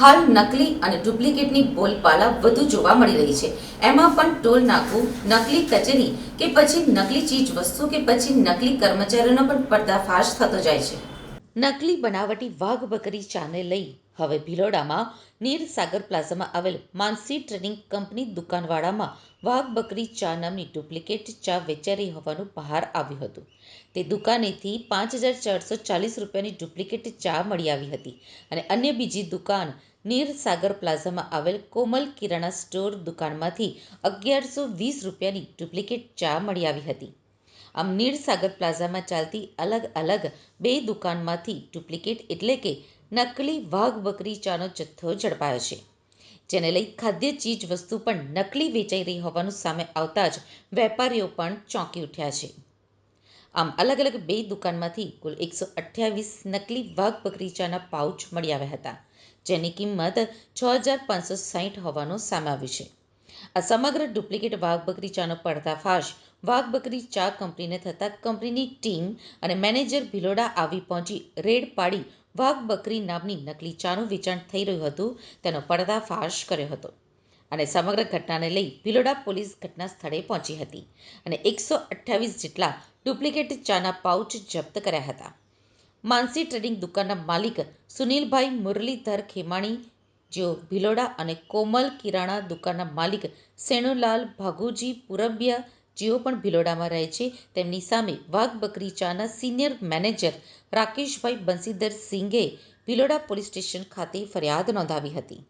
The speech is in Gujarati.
હાલ નકલી અને ડુપ્લિકેટની બોલપાલા વધુ જોવા મળી રહી છે. એમાં પણ ટોલ નાકું નકલી કચેરી કે પછી નકલી ચીજ વસ્તુ કે પછી નકલી કર્મચારીઓનો પણ પર્દાફાશ થતો જાય છે. નકલી બનાવટી વાઘ બકરી ચાને લઈ હવે ભિલોડામાં નીર સાગર પ્લાઝામાં આવેલ માનસી ટ્રેડિંગ કંપની દુકાનવાળામાં વાઘ બકરી ચા નામની ડુપ્લિકેટ ચા વેચાઈ રહી હોવાનું બહાર આવ્યું હતું. તે દુકાનેથી પાંચ હજાર ચારસો ચાલીસ રૂપિયાની ડુપ્લિકેટ ચા મળી આવી હતી અને અન્ય બીજી દુકાન નીર સાગર પ્લાઝામાં આવેલ કોમલ કિરાણા સ્ટોર દુકાનમાંથી અગિયારસો વીસ રૂપિયાની ડુપ્લિકેટ ચા મળી આવી હતી. આમ નીર સાગર પ્લાઝામાં ચાલતી અલગ અલગ બે દુકાનમાંથી ડુપ્લિકેટ એટલે કે નકલી વાઘ બકરી ચાનો જથ્થો ઝડપાયો છે, જેને લઈ ખાદ્ય ચીજ વસ્તુ પણ નકલી વેચાઈ રહી હોવાનું સામે આવતા જ વેપારીઓ પણ ચોંકી ઉઠ્યા છે. આમ અલગ અલગ બે દુકાનમાંથી કુલ એકસો અઠ્યાવીસ નકલી વાઘ બકરી ચાના પાઉચ મળી આવ્યા હતા, જેની કિંમત છ હજાર પાંચસો સાહીઠ હોવાનું સામે આવ્યું છે. આ સમગ્ર ડુપ્લિકેટ વાઘ બકરી ચાનો પડદાફાશ વાઘ બકરી ચા કંપનીને થતાં કંપનીની ટીમ અને મેનેજર ભિલોડા આવી પહોંચી રેડ પાડી વાઘ બકરી નામની નકલી ચાનું વેચાણ થઈ રહ્યું હતું, તેનો પડદાફાશ કર્યો હતો. અને સમગ્ર ઘટનાને લઈ ભિલોડા પોલીસ ઘટના સ્થળે પહોંચી હતી અને એકસો અઠ્યાવીસ જેટલા ડુપ્લિકેટ ચાના પાઉચ જપ્ત કર્યા હતા. માનસી ટ્રેડિંગ દુકાનના માલિક સુનિલભાઈ મુરલીધર ખેમાણી, જેઓ ભિલોડા અને કોમલ કિરાણા દુકાનના માલિક સેણુલાલ ભાગુજી પુરબિયા જેઓ પણ ભિલોડામાં રહે છે, તેમની સામે વાઘ બકરી ચાના સિનિયર મેનેજર રાકેશભાઈ બંસીધર સિંઘે ભિલોડા પોલીસ સ્ટેશન ખાતે ફરિયાદ નોંધાવી હતી.